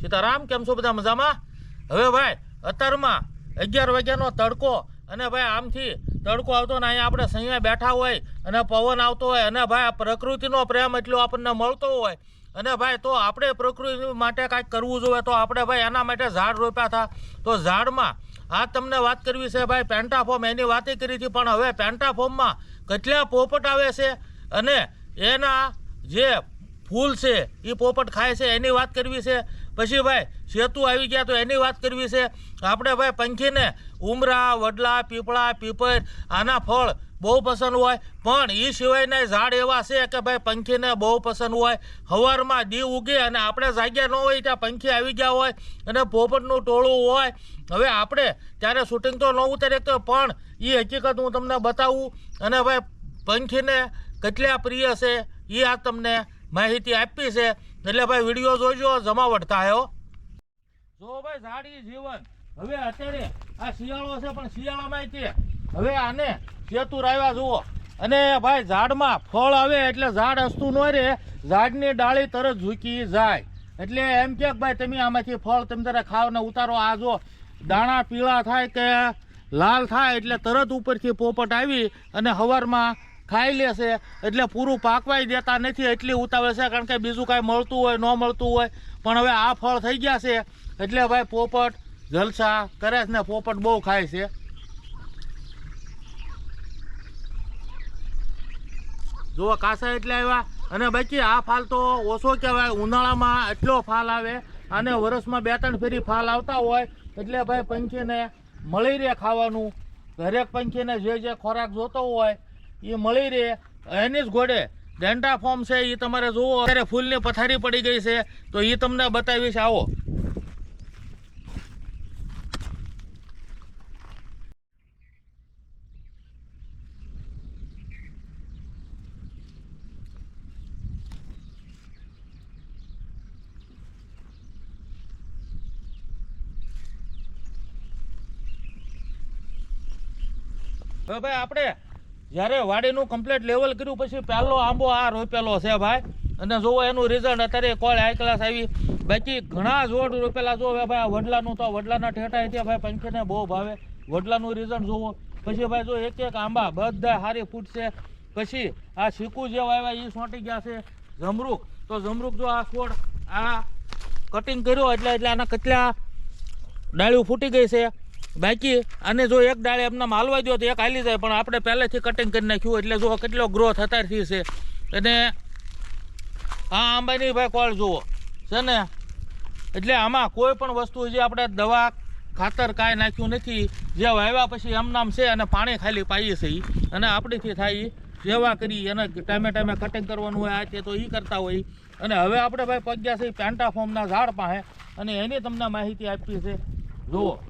સીતારામ, કેમ છો બધા મજામાં? હવે ભાઈ, અત્યારમાં અગિયાર વાગ્યાનો તડકો અને ભાઈ આમથી તડકો આવતો ને અહીંયા આપણે સૈયા બેઠા હોય અને પવન આવતો હોય અને ભાઈ પ્રકૃતિનો પ્રેમ એટલો આપણને મળતો હોય અને ભાઈ તો આપણે પ્રકૃતિ માટે કાંઈક કરવું જોઈએ તો આપણે ભાઈ એના માટે ઝાડ રોપ્યા હતા. તો ઝાડમાં આ તમને વાત કરવી છે ભાઈ પેન્ટાફોર્મ, એની વાતે કરી હતી, પણ હવે પેન્ટાફોર્મમાં કેટલા પોપટ આવે છે અને એના જે ફૂલ છે એ પોપટ ખાય છે, એની વાત કરવી છે. પછી ભાઈ, સેતુ આવી ગયા તો એની વાત કરવી છે. આપણે ભાઈ પંખીને ઉમરા, વડલા, પીપળા, પીપર, આના ફળ બહુ પસંદ હોય. પણ એ સિવાયના ઝાડ એવા છે કે ભાઈ પંખીને બહુ પસંદ હોય. હવારમાં દી ઉગે અને આપણે જાગ્યા ન હોય ત્યાં પંખી આવી ગયા હોય અને પોપટનું ટોળું હોય. હવે આપણે ત્યારે શૂટિંગ તો ન ઉતારે તો પણ એ હકીકત હું તમને બતાવું અને ભાઈ પંખીને કેટલા પ્રિય છે એ આ તમને માહિતી આપી છે. એટલે ભાઈ વીડિયો જોઈજો જમાવટ થાય જો ભાઈ ઝાડી જીવન. હવે અત્યારે આ શિયાળો છે, પણ શિયાળામાં તે. હવે આને ચેતુર આવ્યા જુઓ. અને ભાઈ ઝાડમાં ફળ આવે એટલે ઝાડ હસતું ન રહે, ઝાડની ડાળી તરત ઝૂકી જાય. એટલે એમ કે ભાઈ તમે આમાંથી ફળ તમે તારે ખાવ ને ઉતારો. આ જો દાણા પીળા થાય કે લાલ થાય એટલે તરત ઉપરથી પોપટ આવી અને હવારમાં ખાઈ લેશે એટલે પૂરું પાકવાય દેતા નથી, એટલી ઉતાવળ છે, કારણ કે બીજું કાંઈ મળતું હોય, ન મળતું હોય. પણ હવે આ ફળ થઈ ગયા છે. એટલે ભાઈ પોપટ, જલસા, કરે છે ને, પોપટ બહુ ખાય છે. જુઓ કાસા એટલે આવ્યા. અને બાકી આ ફાલ તો ઓછો કહેવાય. ઉનાળામાં એટલો ફાલ આવે અને વરસમાં બે ત્રણ ફેરી ફાલ આવતા હોય. એટલે ભાઈ પંખીને મળી રહે ખાવાનું. દરેક પંખીને જે જે ખોરાક જોતો હોય એ મળી રહે, એની જ ઘોડે ડેન્ટા ફોર્મ છે એ તમારે જુઓ, અત્યારે ફૂલની પથારી પડી ગઈ છે, તો એ તમને બતાવીશ. આવો. હવે ભાઈ, આપણે જ્યારે વાડીનું કમ્પ્લીટ લેવલ કર્યું પછી પહેલો આંબો આ રોપેલો છે ભાઈ. અને જોવો એનું રિઝલ્ટ અત્યારે કોલ હાઈ ક્લાસ આવી. બાકી ઘણા જોડ રોપેલા જો ભાઈ આ વડલાનું તો, વડલાના ઠેઠા છે ભાઈ, પંખીને બહુ ભાવે. વડલાનું રિઝલ્ટ જોવો પછી ભાઈ જો એક એક આંબા બધા હારી ફૂટશે. પછી આ શીકુ જે વાવ્યા એ સોંટી ગયા છે. જમરૂક. તો જમરૂક જો આ છોડ, આ કટિંગ કર્યો, એટલે એટલે આના કેટલા ડાળીઓ ફૂટી ગઈ છે. બાકી અને જો એક ડાળે એમને માલવા દો તો એક હાલી જાય, પણ આપણે પહેલેથી કટિંગ કરી નાખ્યું એટલે જો કેટલો ગ્રોથ અત્યારથી છે. અને આ આંબાની ભાઈ કોળ જુઓ, છે ને? એટલે આમાં કોઈ પણ વસ્તુ જે આપણે દવા ખાતર કાંઈ નાખ્યું નથી, જે વાવ્યા પછી એમનામ છે અને પાણી ખાલી પાઈએ છે અને આપણીથી થાય સેવા કરી અને ટાઈમે ટાઈમે કટિંગ કરવાનું હોય, આ તે તો એ કરતા હોય. અને હવે આપણે ભાઈ પગ્યા છે પેન્ટા ઝાડ પાસે, અને એની તમને માહિતી આપી છે. જુઓ.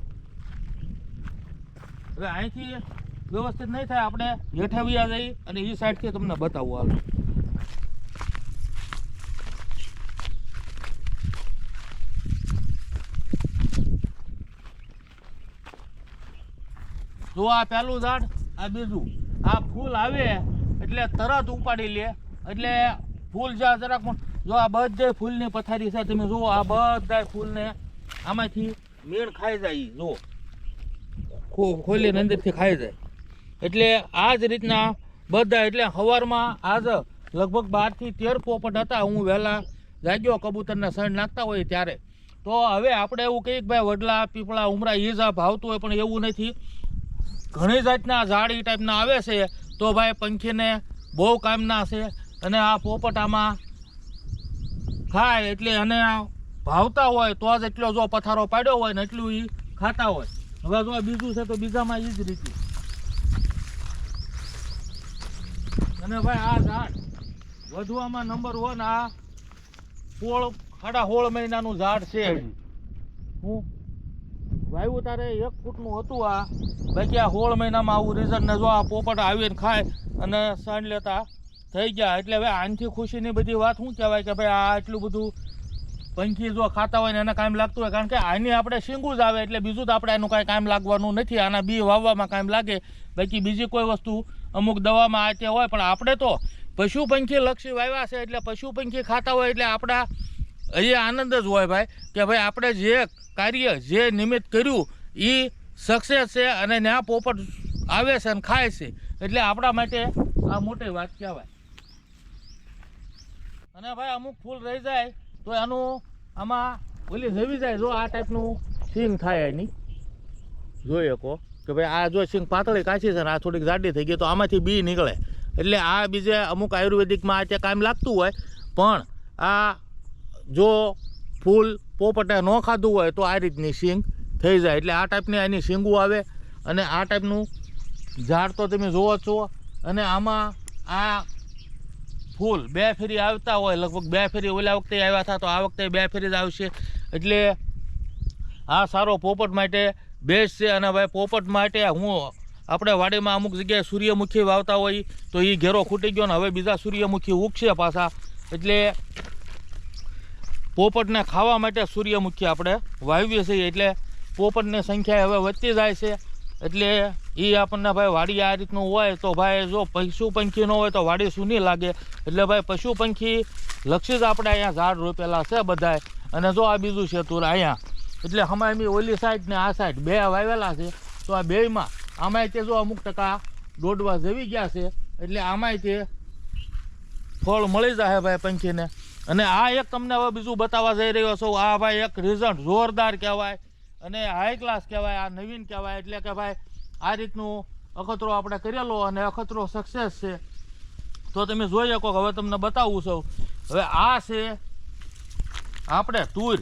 હવે અહીંથી વ્યવસ્થિત નહીં થાય, આપણે હેઠા વ્યા જઈ અને એ સાઈડથી તમને બતાવું હાલ. જો આ પહેલું ઝાડ, આ બીજું. આ ફૂલ આવે એટલે તરત ઉપાડી લે. એટલે ફૂલ જ્યાં જરાક જો આ બધા ફૂલની પથારી છે, તમે જુઓ, આ બધા ફૂલને આમાંથી મેળ ખાઈ જાય જુઓ. ખોલીને અંદરથી ખાઈ જાય. એટલે આ જ રીતના બધા, એટલે સવારમાં આજ લગભગ બારથી તેર પોપટ હતા. હું વહેલા જાગ્યો, કબૂતરને સણ નાખતા હોય ત્યારે. તો હવે આપણે એવું કહીએ કે ભાઈ, વડલા, પીપળા, ઉમરા એ જ ભાવતું હોય, પણ એવું નથી. ઘણી જાતના ઝાડ ટાઈપના આવે છે. તો ભાઈ, પંખીને બહુ કામના છે. અને આ પોપટ આમાં ખાય એટલે અને આ ભાવતા હોય તો જ એટલો જો પથારો પાડ્યો હોય ને એટલું એ ખાતા હોય. હવે જો આ બીજું છે તો બીજામાં એ જ રીતે. અને ભાઈ આ ઝાડ વધવામાં નંબર વન આ સોળ સાડા સોળ મહિનાનું ઝાડ છે. હું વાવ્યું તારે એક ફૂટનું હતું આ. બાકી આ સોળ મહિનામાં આવું રિઝલ્ટ ને જો આ પોપટ આવીને ખાય અને સણ લેતા થઈ ગયા. એટલે હવે આનથી ખુશીની બધી વાત શું કહેવાય કે ભાઈ આ એટલું બધું પંખી જો ખાતા હોય ને એને કાંઈ લાગતું હોય, કારણ કે આની આપણે શીંગું જ આવે એટલે બીજું તો આપણે એનું કાંઈ કામ લાગવાનું નથી. આના બી વાવવામાં કામ લાગે. બાકી બીજી કોઈ વસ્તુ અમુક દવામાં આ તે હોય, પણ આપણે તો પશુ પંખી લક્ષી વાવ્યા છે એટલે પશુ પંખી ખાતા હોય એટલે આપણા એ આનંદ જ હોય ભાઈ, કે ભાઈ આપણે જે કાર્ય, જે નિમિત્ત કર્યું એ સક્સેસ છે અને ત્યાં પોપટ આવે છે અને ખાય છે. એટલે આપણા માટે આ મોટી વાત કહેવાય. અને ભાઈ અમુક ફૂલ રહી જાય. તો એનું આમાં ઓલી જવી જાય જો આ ટાઈપનું સિંગ થાય એની. જોઈએ કો કે ભાઈ આ જો સિંગ પાતળી કાચી છે ને આ થોડીક જાડી થઈ ગઈ તો આમાંથી બી નીકળે. એટલે આ બીજે અમુક આયુર્વેદિકમાં આ કામ લાગતું હોય, પણ આ જો ફૂલ પોપટે ન ખાધું હોય તો આ રીતની સિંગ થઈ જાય. એટલે આ ટાઈપની એની સિંગું આવે અને આ ટાઈપનું ઝાડ તો તમે જુઓ છો. અને આમાં આ ફૂલ બે ફેરી આવતા હોય, લગભગ બે ફેરી ઓલા વખતે આવ્યા હતા, તો આ વખતે બે ફેરી જ આવશે. એટલે આ સારો પોપટ માટે બેસ્ટ છે અને ભાઈ પોપટ માટે હું આપણે વાડીમાં અમુક જગ્યાએ સૂર્યમુખી વાવતા હોય, તો એ ઘેરો ખૂટી ગયો ને હવે બીજા સૂર્યમુખી ઉગશે પાછા. એટલે પોપટને ખાવા માટે સૂર્યમુખી આપણે વાવીએ છીએ. એટલે પોપટની સંખ્યા હવે વધતી જાય છે. એટલે એ આપણને ભાઈ વાડી આ રીતનું હોય તો ભાઈ જો પશુ પંખી ન હોય તો વાડી સૂની લાગે? એટલે ભાઈ પશુ પંખી લક્ષી જ આપણે અહીંયા ઝાડ રોપેલા છે બધાય. અને જો આ બીજું છે તુર અહીંયા. એટલે હમણાં એમ ઓલી સાઈડ ને આ સાઈડ બે વાવેલા છે. તો આ બેયમાં આમાંય તે જો અમુક ટકા દોડવા જેવી ગયા છે. એટલે આમાંય તે ફળ મળી જાય ભાઈ પંખીને. અને આ એક તમને હવે બીજું બતાવવા જઈ રહ્યો છું. આ ભાઈ એક રિઝલ્ટ જોરદાર કહેવાય. અને હાઈ ક્લાસ કહેવાય, આ નવીન કહેવાય, એટલે કે ભાઈ, આ રીતનું અખતરો આપણે કરેલો અને અખતરો સક્સેસ છે. તો તમે જોઈ શકો હવે તમને બતાવું છું. હવે આ છે આપણે તુર.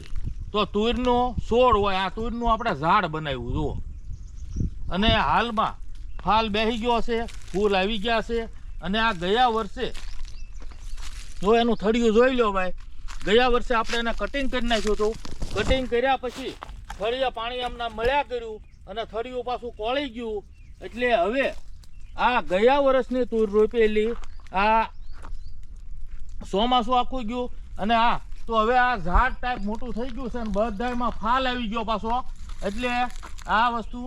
તો તુરનું છોડ હોય, આ તુરનું આપણે ઝાડ બનાવ્યું, જુઓ. અને હાલમાં ફાલ બેસી ગયો છે, ફૂલ આવી ગયા છે, અને આ ગયા વર્ષે જો એનું થળિયું જોઈ લો ભાઈ, ગયા વર્ષે આપણે એને કટિંગ કરી નાખ્યું હતું. કટિંગ કર્યા પછી થળિયા પાણી એમના મળ્યા કર્યું અને થળિયું પાછું કોળી ગયું. એટલે હવે આ ગયા વર્ષની તુર રોપેલી આ ચોમાસું આખું ગયું. અને આ તો હવે આ ઝાડ ટાઈપ મોટું થઈ ગયું છે અને બધામાં ફાલ આવી ગયો પાછો. એટલે આ વસ્તુ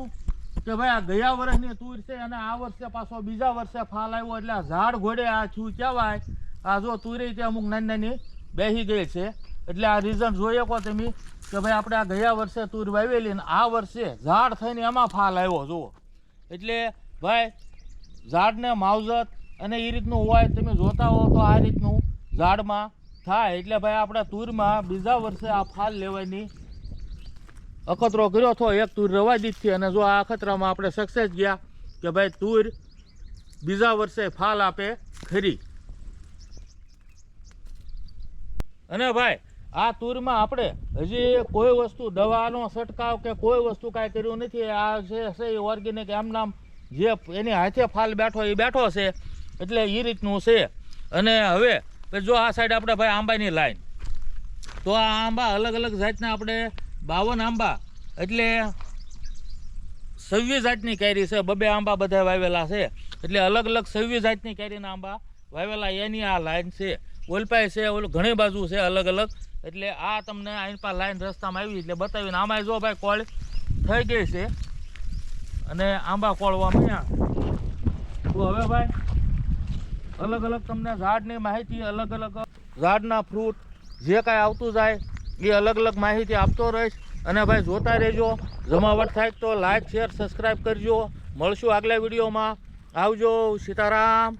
કે ભાઈ આ ગયા વર્ષની તુર છે અને આ વર્ષે પાછો બીજા વર્ષે ફાલ આવ્યો. એટલે આ ઝાડ ઘોડે આ થયું કહેવાય. આ જો તુરી તે અમુક નાની નાની બેસી ગઈ છે. એટલે આ રીઝન જોઈએ કહો તમે કે ભાઈ આપણે આ ગયા વર્ષે તુર વાવેલી ને આ વર્ષે ઝાડ થઈને એમાં ફાલ આવ્યો, જુઓ. એટલે ભાઈ, ઝાડને માવજત અને એ રીતનું હોય તમે જોતા હો તો આ રીતનું ઝાડમાં થાય. એટલે ભાઈ આપણે તુરમાં બીજા વર્ષે આ ફાલ લેવાની અખતરો કર્યો હતો એક તુર રવા દીધી અને જો આ અખતરામાં આપણે સક્સેસ ગયા કે ભાઈ તુર બીજા વર્ષે ફાલ આપે ખરી. અને ભાઈ આ ટૂરમાં આપણે હજી કોઈ વસ્તુ, દવાનો છંટકાવ કે કોઈ વસ્તુ કાંઈ કર્યું નથી. આ છે એ ઓર્ગેનિક એમ નામ જે એની હાથે ફાલ બેઠો એ બેઠો છે. એટલે એ રીતનું છે. અને હવે જો આ સાઈડ આપણે ભાઈ આંબાની લાઈન તો આ આંબા અલગ અલગ જાતના આપણે બાવન આંબા, એટલે સવ્વીસ જાતની કેરી છે. બબે આંબા બધા વાવેલા છે. એટલે અલગ અલગ સવ્વીસ જાતની કેરીના આંબા વાવેલા. એની આ લાઈન છે. ઓલપાય છે, ઓલું ઘણી બાજુ છે અલગ અલગ. એટલે આ તમને અહીં પા લાઈન રસ્તામાં આવી એટલે બતાવીને આમાં જો ભાઈ કોળ થઈ ગઈ છે. અને આંબા કોળવા મળ્યા તો હવે ભાઈ, અલગ અલગ તમને ઝાડની માહિતી, અલગ અલગ ઝાડના ફ્રૂટ જે કાંઈ આવતું જાય, એ અલગ અલગ માહિતી આપતો રહીશ. અને ભાઈ જોતા રહેજો. જમાવટ થાય તો લાઈક શેર સબસ્ક્રાઈબ કરજો. મળશું આગલા વિડીયોમાં. આવજો, સીતારામ.